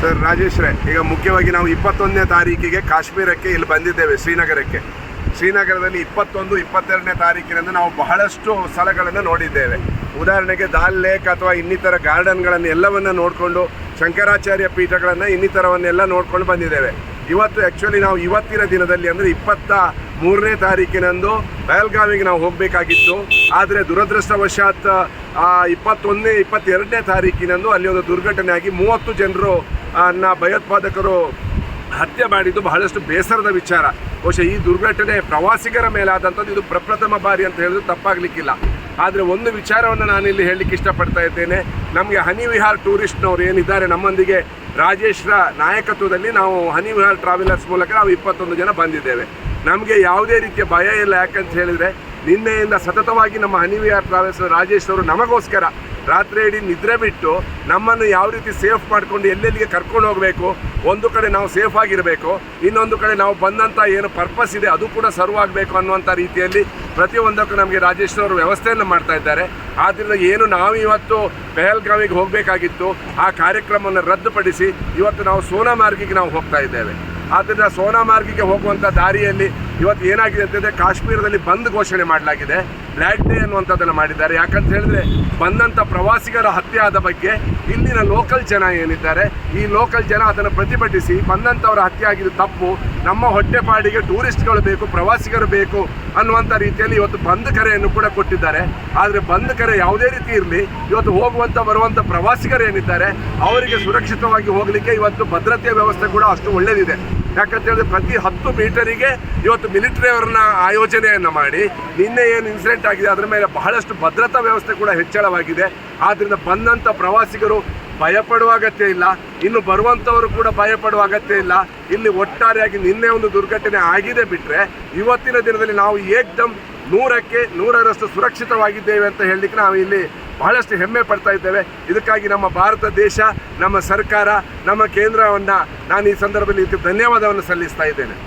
Sir ರಾಜೇಶ್ರೇ ಈಗ ಮುಖ್ಯವಾಗಿ ನಾವು ಇಪ್ಪತ್ತೊಂದನೇ ತಾರೀಕಿಗೆ ಕಾಶ್ಮೀರಕ್ಕೆ ಇಲ್ಲಿ ಬಂದಿದ್ದೇವೆ, ಶ್ರೀನಗರಕ್ಕೆ. ಶ್ರೀನಗರದಲ್ಲಿ ಇಪ್ಪತ್ತೊಂದು, ಇಪ್ಪತ್ತೆರಡನೇ ತಾರೀಕಿನಂದು ನಾವು ಬಹಳಷ್ಟು ಸ್ಥಳಗಳನ್ನು ನೋಡಿದ್ದೇವೆ. ಉದಾಹರಣೆಗೆ ದಾಲ್ ಲೇಕ್ ಅಥವಾ ಇನ್ನಿತರ ಗಾರ್ಡನ್ಗಳನ್ನು ಎಲ್ಲವನ್ನು ನೋಡಿಕೊಂಡು, ಶಂಕರಾಚಾರ್ಯ ಪೀಠಗಳನ್ನು ಇನ್ನಿತರವನ್ನೆಲ್ಲ ನೋಡ್ಕೊಂಡು ಬಂದಿದ್ದೇವೆ. ಇವತ್ತು ಆ್ಯಕ್ಚುಲಿ ನಾವು ಇವತ್ತಿನ ದಿನದಲ್ಲಿ ಅಂದರೆ ಇಪ್ಪತ್ತ ಮೂರನೇ ತಾರೀಕಿನಂದು ಬೆಳಗಾವಿಗೆ ನಾವು ಹೋಗಬೇಕಾಗಿತ್ತು. ಆದರೆ ದುರದೃಷ್ಟವಶಾತ್ ಇಪ್ಪತ್ತೊಂದನೇ, ಇಪ್ಪತ್ತೆರಡನೇ ತಾರೀಕಿನಂದು ಅಲ್ಲಿ ಒಂದು ದುರ್ಘಟನೆ ಆಗಿ ಮೂವತ್ತು ಜನರು ಅನ್ನ ಭಯೋತ್ಪಾದಕರು ಹತ್ಯೆ ಮಾಡಿದ್ದು ಬಹಳಷ್ಟು ಬೇಸರದ ವಿಚಾರ. ಬಹುಶಃ ಈ ದುರ್ಘಟನೆ ಪ್ರವಾಸಿಗರ ಮೇಲಾದಂಥದ್ದು, ಇದು ಪ್ರಪ್ರಥಮ ಬಾರಿ ಅಂತ ಹೇಳಿದ್ರು ತಪ್ಪಾಗಲಿಕ್ಕಿಲ್ಲ. ಆದರೆ ಒಂದು ವಿಚಾರವನ್ನು ನಾನಿಲ್ಲಿ ಹೇಳಲಿಕ್ಕೆ ಇಷ್ಟಪಡ್ತಾ ಇದ್ದೇನೆ. ನಮಗೆ ಹನಿ ವಿಹಾರ್ ಟೂರಿಸ್ಟ್ನವ್ರು ಏನಿದ್ದಾರೆ, ನಮ್ಮೊಂದಿಗೆ ರಾಜೇಶ್ರ ನಾಯಕತ್ವದಲ್ಲಿ ನಾವು ಹನಿ ವಿಹಾರ್ ಟ್ರಾವೆಲರ್ಸ್ ಮೂಲಕ ನಾವು ಇಪ್ಪತ್ತೊಂದು ಜನ ಬಂದಿದ್ದೇವೆ. ನಮಗೆ ಯಾವುದೇ ರೀತಿಯ ಭಯ ಇಲ್ಲ ಯಾಕಂತ ಹೇಳಿದರೆ ನಿನ್ನೆಯಿಂದ ಸತತವಾಗಿ ನಮ್ಮ ಹನಿ ವಿಹಾರ್ ಟ್ರಾವೆಲ್ಸ್ ರಾಜೇಶ್ ಅವರು ನಮಗೋಸ್ಕರ ರಾತ್ರಿ ಇಡೀ ನಿದ್ರೆ ಬಿಟ್ಟು ನಮ್ಮನ್ನು ಯಾವ ರೀತಿ ಸೇಫ್ ಮಾಡಿಕೊಂಡು ಎಲ್ಲೆಲ್ಲಿಗೆ ಕರ್ಕೊಂಡು ಹೋಗಬೇಕು, ಒಂದು ಕಡೆ ನಾವು ಸೇಫ್ ಆಗಿರಬೇಕು, ಇನ್ನೊಂದು ಕಡೆ ನಾವು ಬಂದಂಥ ಏನು ಪರ್ಪಸ್ ಇದೆ, ಅದು ಕೂಡ ಸರ್ವ್ ಆಗಬೇಕು ಅನ್ನುವಂಥ ರೀತಿಯಲ್ಲಿ ಪ್ರತಿಯೊಂದಕ್ಕೂ ನಮಗೆ ರಾಜೇಶ್ ಅವರು ವ್ಯವಸ್ಥೆಯನ್ನು ಮಾಡ್ತಾ ಇದ್ದಾರೆ. ಆದ್ದರಿಂದ ಏನು ನಾವು ಇವತ್ತು ಪೆಹಲ್ಗಾವಿಗೆ ಹೋಗಬೇಕಾಗಿತ್ತು, ಆ ಕಾರ್ಯಕ್ರಮವನ್ನು ರದ್ದುಪಡಿಸಿ ಇವತ್ತು ನಾವು ಸೋನಾಮಾರ್ಗಿಗೆ ನಾವು ಹೋಗ್ತಾ ಇದ್ದೇವೆ. ಆದ್ದರಿಂದ ಸೋನಾಮಾರ್ಗಿಗೆ ಹೋಗುವಂಥ ದಾರಿಯಲ್ಲಿ ಇವತ್ತು ಏನಾಗಿದೆ ಅಂತಂದರೆ ಕಾಶ್ಮೀರದಲ್ಲಿ ಬಂದ್ ಘೋಷಣೆ ಮಾಡಲಾಗಿದೆ. ಬ್ಲ್ಯಾಕ್ ಡೇ ಅನ್ನುವಂಥದ್ದನ್ನು ಮಾಡಿದ್ದಾರೆ. ಯಾಕಂತ ಹೇಳಿದ್ರೆ ಬಂದಂಥ ಪ್ರವಾಸಿಗರ ಹತ್ಯೆ ಆದ ಬಗ್ಗೆ ಇಲ್ಲಿನ ಲೋಕಲ್ ಜನ ಏನಿದ್ದಾರೆ, ಈ ಲೋಕಲ್ ಜನ ಅದನ್ನು ಪ್ರತಿಭಟಿಸಿ ಬಂದಂಥವರ ಹತ್ಯೆ ಆಗಿದ್ದು ತಪ್ಪು. ನಮ್ಮ ಹೊಟ್ಟೆಪಾಡಿಗೆ ಟೂರಿಸ್ಟ್ಗಳು ಬೇಕು, ಪ್ರವಾಸಿಗರು ಬೇಕು ಅನ್ನುವಂಥ ರೀತಿಯಲ್ಲಿ ಇವತ್ತು ಬಂದ್ ಕರೆಯನ್ನು ಕೂಡ ಕೊಟ್ಟಿದ್ದಾರೆ. ಆದರೆ ಬಂದ್ ಕರೆ ಯಾವುದೇ ರೀತಿ ಇರಲಿ, ಇವತ್ತು ಹೋಗುವಂಥ ಬರುವಂಥ ಪ್ರವಾಸಿಗರು ಏನಿದ್ದಾರೆ, ಅವರಿಗೆ ಸುರಕ್ಷಿತವಾಗಿ ಹೋಗಲಿಕ್ಕೆ ಇವತ್ತು ಭದ್ರತೆಯ ವ್ಯವಸ್ಥೆ ಕೂಡ ಅಷ್ಟು ಒಳ್ಳೆಯದಿದೆ ಯಾಕಂತ ಹೇಳಿದ್ರೆ ಪ್ರತಿ ಹತ್ತು ಮೀಟರಿಗೆ ಇವತ್ತು ಮಿಲಿಟರಿ ಅವರನ್ನ ಆಯೋಜನೆಯನ್ನು ಮಾಡಿ ನಿನ್ನೆ ಏನು ಇನ್ಸಿಡೆಂಟ್ ಆಗಿದೆ, ಅದರ ಮೇಲೆ ಬಹಳಷ್ಟು ಭದ್ರತಾ ವ್ಯವಸ್ಥೆ ಕೂಡ ಹೆಚ್ಚಳವಾಗಿದೆ. ಆದ್ದರಿಂದ ಬಂದಂಥ ಪ್ರವಾಸಿಗರು ಭಯಪಡುವ ಅಗತ್ಯ ಇಲ್ಲ. ಇನ್ನು ಬರುವಂಥವರು ಕೂಡ ಭಯಪಡುವ ಅಗತ್ಯ ಇಲ್ಲ. ಇಲ್ಲಿ ಒಟ್ಟಾರೆಯಾಗಿ ನಿನ್ನೆ ಒಂದು ದುರ್ಘಟನೆ ಆಗಿದೆ ಬಿಟ್ಟರೆ ಇವತ್ತಿನ ದಿನದಲ್ಲಿ ನಾವು ಏಕ್ದಮ್ ನೂರಕ್ಕೆ ನೂರರಷ್ಟು ಸುರಕ್ಷಿತವಾಗಿದ್ದೇವೆ ಅಂತ ಹೇಳಲಿಕ್ಕೆ ನಾವು ಇಲ್ಲಿ ಬಹಳಷ್ಟು ಹೆಮ್ಮೆ ಪಡ್ತಾ ಇದ್ದೇವೆ. ಇದಕ್ಕಾಗಿ ನಮ್ಮ ಭಾರತ ದೇಶ, ನಮ್ಮ ಸರ್ಕಾರ, ನಮ್ಮ ಕೇಂದ್ರವನ್ನು ನಾನು ಈ ಸಂದರ್ಭದಲ್ಲಿ ಧನ್ಯವಾದವನ್ನು ಸಲ್ಲಿಸ್ತಾ ಇದ್ದೇನೆ.